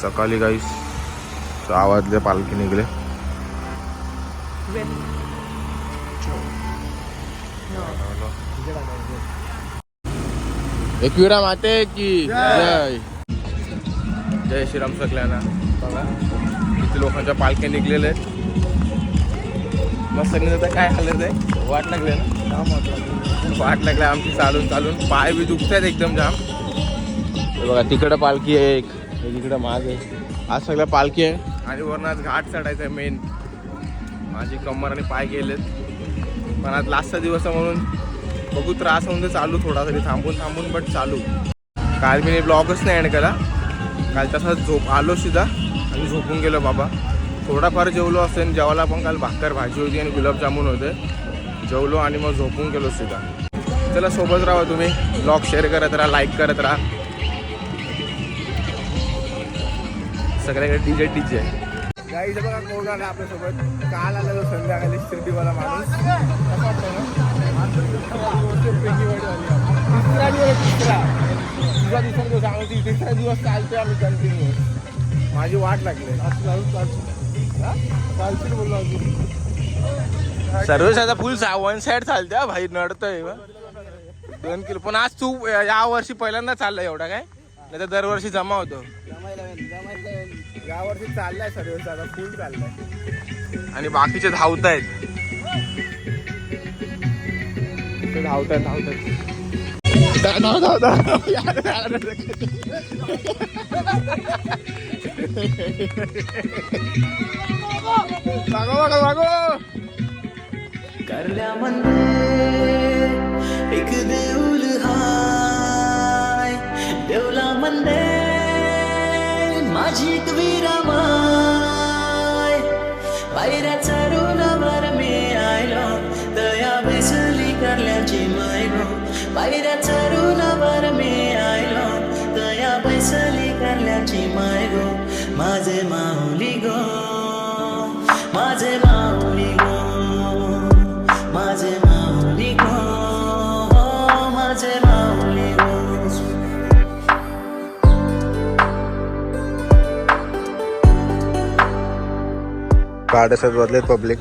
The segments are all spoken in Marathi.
सकाळी काही सहा वाजले पालखी निघले. एकविरा माते की जय. जय श्रीराम सगळ्यांना. बघा किती लोकांच्या पालख्या निघलेल्या आहेत. मग मस्त तर काय हालत आहे वाट लागले ना? वाट लागले आमची चालून चालून. पाय बी दुखत आहेत एकदम जाम. हे बघा तिकडं पालखी आहे एक. तिकडं माग. आहे आज सगळ्या पालखी आहे. आणि वरून आज घाट चढायचा आहे मेन माझी कमर आणि पाय गेलेत. पण आज लास्टचा दिवस आहे म्हणून बघू त्रास होऊन ते चालू थोडा तरी. थांबून थांबून बट चालू. काल मी ब्लॉगच नाही एंड केला. काल तसाच झोप आलो सुद्धा. आणि झोपून गेलो बाबा. थोडाफार जेवलो असेल. जेवायला पण काल भाकर भाजी होती आणि गुलाबजामुन होते. जेवलो आणि मग झोपून गेलो सुद्धा. चला सोबत राहा तुम्ही. ब्लॉग शेअर करत राहा लाईक करत राहा. सगळ्याकडे डीजे डीजे गाईचं बघा कोण आला आपल्यासोबत. काल आला संध्याकाळी शिर्डीवाला माणूस. कसं वाटतं ना? तिसरा दिवस तिसरा तिसरा दिवसात तो सांगतो की तिसरा दिवस चालतोय आम्ही कंटिन्यू माझी वाट लागली. सर्विस आता फुल वन साइड चालते भाई नडतोय. दोन किलो. पण आज तू या वर्षी पहिल्यांदा चाललाय एवढा काय? नाही तर दरवर्षी जमा होतो. या वर्षी चाललाय सर्विस आता फुल चाललाय आणि बाकीचे धावत आहेत धावतात धावतात धाव धाव धाव यार, यार. मागो मागो मागो कारल्यामध्ये एक देऊल हाय देऊलामध्ये माझी মাঝিত বীরামায় বাইরা চরুন আমার মেয়ে আইল দয়া বেসলি করলে জিমাইল বাইরা गाड्या सर्व पब्लिक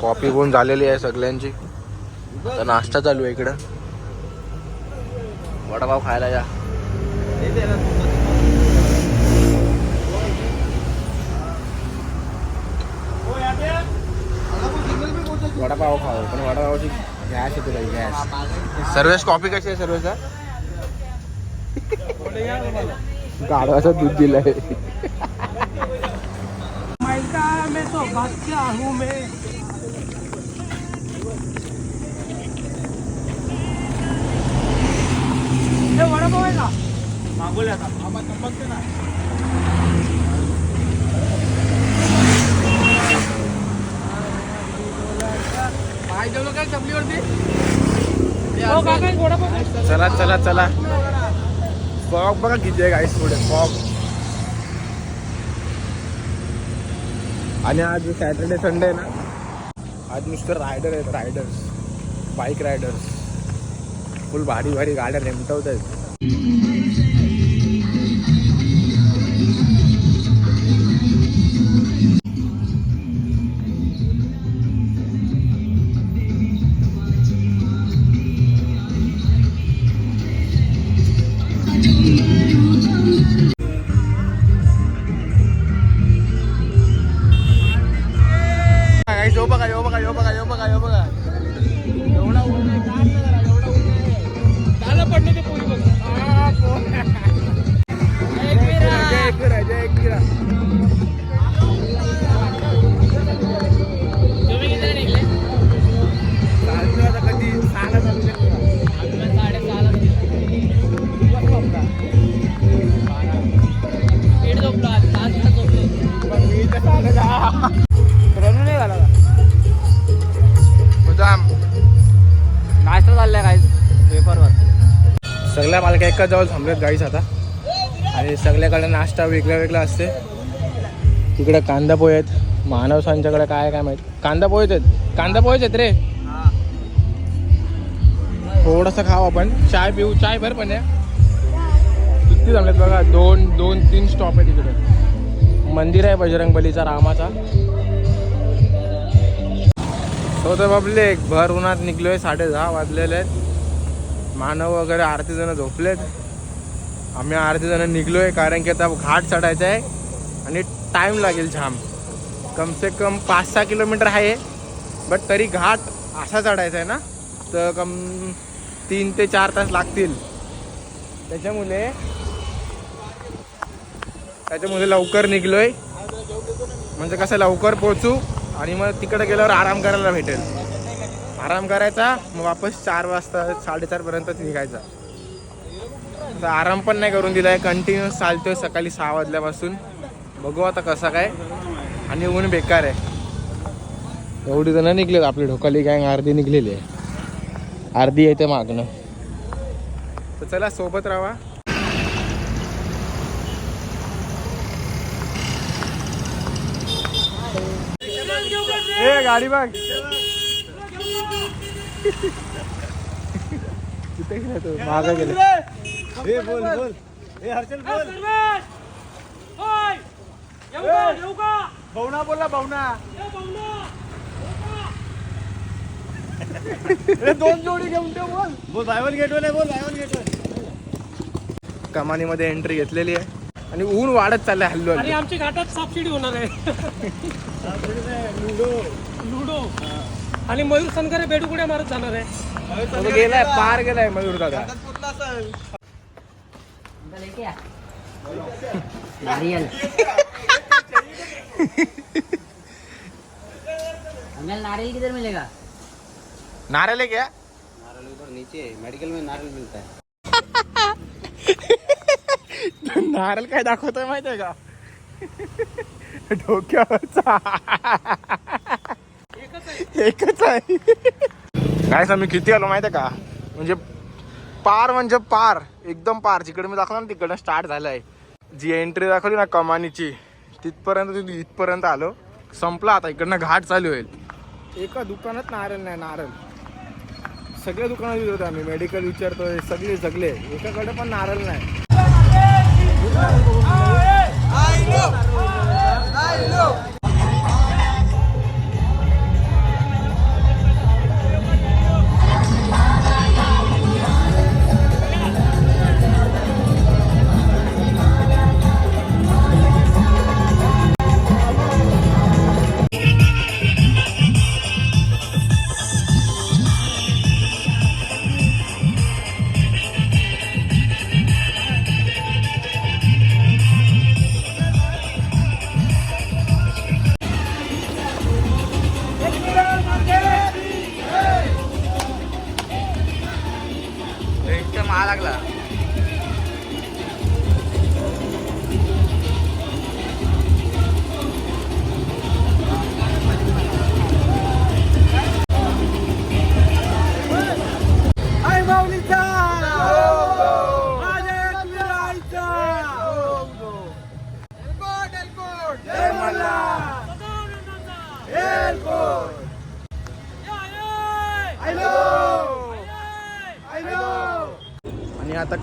कॉपी होऊन झालेली आहे सगळ्यांची. तर नाश्ता चालू आहे इकडं. वडापाव खायला या. वडापाव खाऊ पण वडापावची गॅस येते काही गॅस सर्वेश कॉफी कशी आहे सर्वेचा गाढवाचं दूध दिलंय मैं तो बादशाह हूँ मैं? हे वडापाव आहे का मागवले आता पाय जेवलो काय चपलीवरती हो दे. चला चला चला। फॉग बघा किती आहे गाईस पुढे फॉग आणि आज सॅटर्डे संडे आहे ना आज नुसतं रायडर आहेत रायडर्स. Bike riders. फुल भारी भारी गाड्या रेमटवत आहेत एकाजवळ थांबलेत गाईस आता. आणि सगळ्याकडे नाश्ता वेगळा वेगळा असते. तिकडे कांदा पोहे आहेत. मानवसांच्याकडे काय काय माहीत? कांदा पोहेच आहेत. कांदा पोहेच आहेत रे. थोडंसं खाऊ आपण. चाय पिऊ. चाय भर पण आहे. किती जमलेत बघा. दोन दोन तीन स्टॉप आहे तिकडे मंदिर आहे बजरंग बलीचा रामाचा. तो तर बाबले एक भर उन्हात निघलोय साडे दहा वाजलेले आहेत. मानव वगैरे आरती जण झोपलेत. आम्ही आरती जण निघलोय कारण की आता घाट चढायचा आहे आणि टाईम लागेल जाम. कम से कम पाच सहा किलोमीटर आहे. बट तरी घाट असा चढायचा आहे ना तर कम तीन ते चार तास लागतील. त्याच्यामुळे त्याच्यामुळे लवकर निघलोय. म्हणजे कसं लवकर पोहोचू आणि मग तिकडे गेल्यावर आराम करायला भेटेल. आराम करायचा मग वापस चार वाजता साडेचारपर्यंतच निघायचा. तर आराम पण नाही करून दिलाय कंटिन्युअस चालतोय सकाळी सहा वाजल्यापासून. बघू आता कसा काय. आणि ऊन बेकार आहे. एवढी जण निघलेत आपली ढोकाली गँग अर्धी निघलेली आहे. अर्धी येते मागणं. तर चला सोबत राहा. गाडी बघ कुठे गेला. तो मागं गेला बोल बोल. ए हर्षल बोल. दोन जोडी घेऊन ठेव बोल. बोल बाय वन गेट वन आहे बोल बाय वन गेट वन कमानीमध्ये एंट्री घेतलेली आहे. आणि ऊन वाढत चाललंय हल्लो आणि हल्लो. आमची घाटात सबसिडी होणार आहे. लुडो. आणि मयूर सनकरे बेडुकुड्या मारत जाणार आहे. तो गेलाय पार गेलाय मयूर दादा. नारियल. नारियल किधर मिलेगा? नारळ आहे क्या? नारियल उधर नीचे मेडिकल में नारियल मिलता है। नारळ काय दाखवतोय माहितीये का? डोक्यावरचा एकच आहे. काय आम्ही किती आलो माहितीये का? म्हणजे पार म्हणजे पार एकदम पार. जिकडे मी दाखवलं ना तिकडनं स्टार्ट झालंय. जी एंट्री दाखवली ना कमानीची तिथपर्यंत तिथून इथपर्यंत आलो. संपला आता इकडनं घाट चालू होईल. एका दुकानात नारळ नाही नारळ. सगळ्या दुकानात विचारतो आम्ही. मेडिकल विचारतोय सगळे सगळे एकाकडे पण नारळ नाही.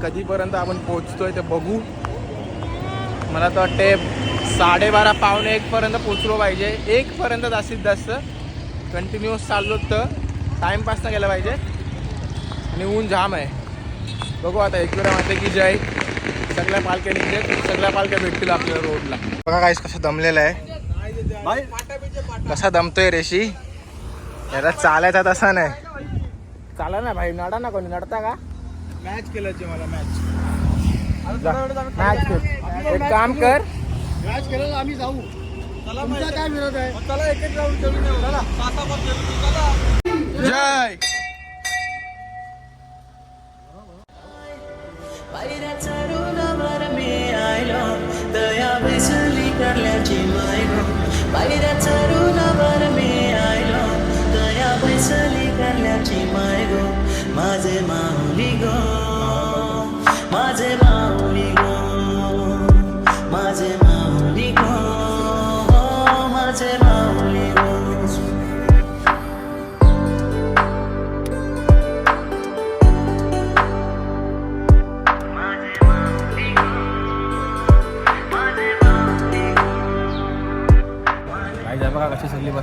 कधीपर्यंत आपण पोहोचतोय ते बघू. मला तर वाटते साडेबारा पावणे एक पर्यंत पोचलो पाहिजे. एक पर्यंत जास्तीत जास्त कंटिन्युअस चाललो तर टाइमपास नाही गेला पाहिजे. आणि ऊन जाम आहे. बघू आता एकविरा माते की जय. सगळ्या पालख्या निघते सगळ्या पालख्या भेटतील आपल्याला रोडला. बघा काहीच कसं दमलेलं आहे. कसा दमतोय रेशी? याला चालायचा तसा नाही. चाला ना भाई नडा ना कोणी नडता का? मॅच केल्याची मला मॅच मॅच एक काम कर. मॅच केलं आम्ही जाऊ. काय विरोध आहे? चला एकच जाऊन खेळून येऊ. चला. तासाभर खेळू चला. जय.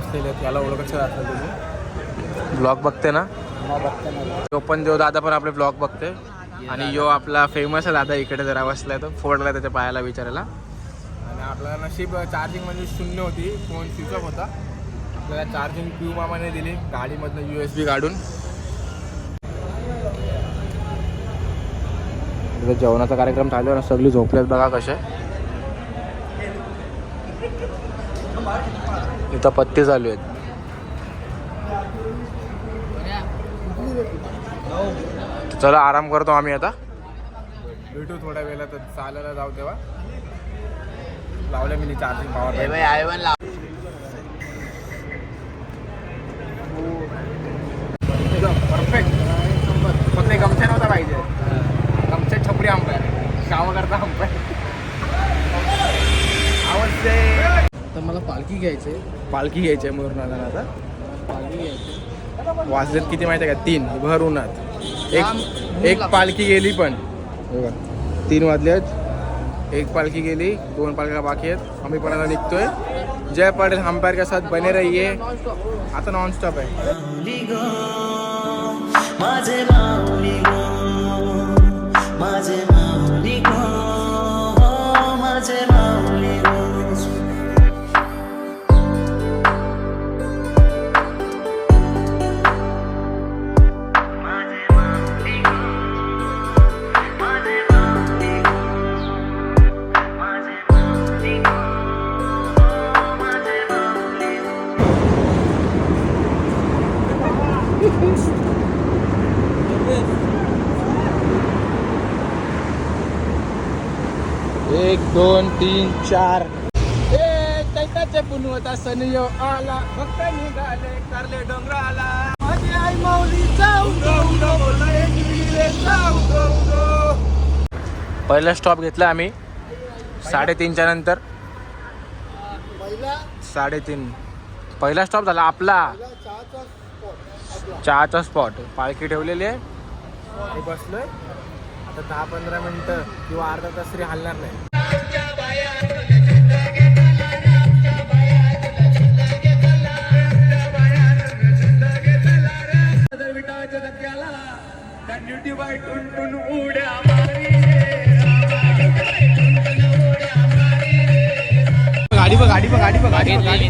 कशी सगळी बसलेली आहेत याला ओळखत असेल तुम्ही ब्लॉग बघते ना. तो पण जो दादा पण आपले ब्लॉग बघते आणि यो आपला फेमस आहे दादा इकडे जरा बसलाय तो. फोडला त्याच्या पायाला विचारायला. आणि आपला नशीब चार्जिंग म्हणजे शून्य होती. फोन स्विच ऑफ होता. आपल्याला चार्जिंग क्यू मामाने दिली. गाडीमधनं यू एस बी काढून. जेवणाचा कार्यक्रम चालू आहे ना सगळी झोपल्यात बघा कसे. इथं पत्ते चालू आहेत. चला आराम करतो आम्ही आता. भेटू थोड्या वेळात चालायला जाऊ तेव्हा. लावलं मी चार्जिंग पॉवर परफेक्ट फक्त एक गमछा नव्हता पाहिजे गमछा छपरी आंबा शाव करता आंबा आवडते तर मला पालखी घ्यायची. पालखी घ्यायची आहे मुरुनाला आता. पालखी घ्यायची. वाजलेत किती माहिती आहे का? तीन. भर उन्हात. एक एक पालखी गेली पण. बघ, तीन वाजले आहेत एक पालखी गेली दोन पालख्या बाकी आहेत. आम्ही पण आता निघतोय. जय पटेल अंपायर के साथ बने रहिए. आता नॉन स्टॉप आहे एक दोन तीन चार. कैकाचे पुनवता सनियो आला. फक्त निघाले करले डोंगराला. माझी आई माऊली जाऊ पहिला स्टॉप घेतला आम्ही. साडेतीनच्या नंतर. साडेतीन. पहिला स्टॉप झाला आपला. चहाचा स्पॉट पालखी ठेवलेली आहे. बसलोय. आता दहा पंधरा मिनिटं किंवा अर्धा तास तरी हलणार नाही. गाडी बघ गाडी बघ गाडी बघ गाडी बघ गाडी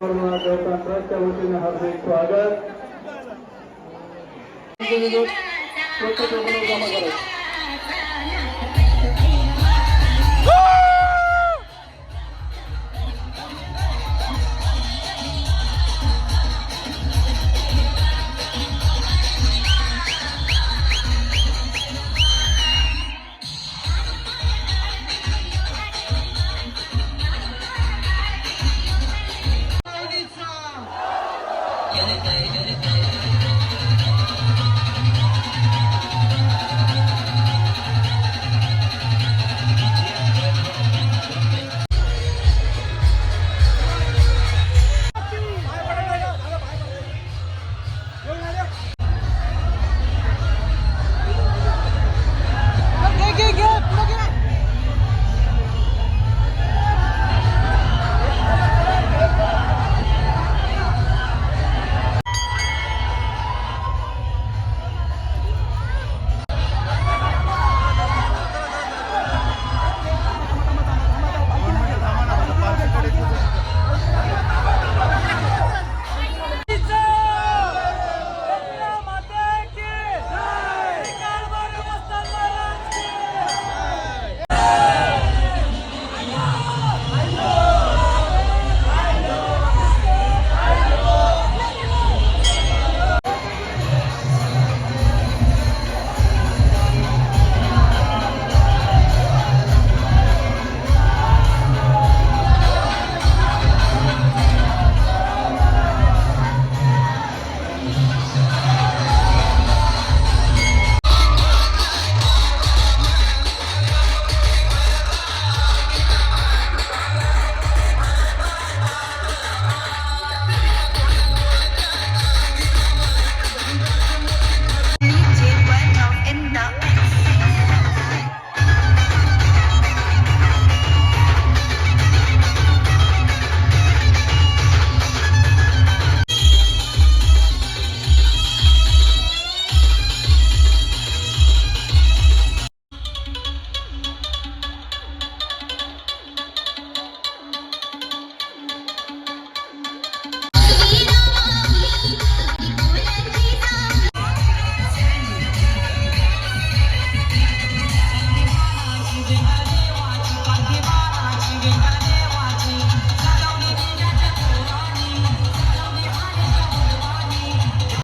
ट्रस्टच्या वतीने हार्दिक स्वागत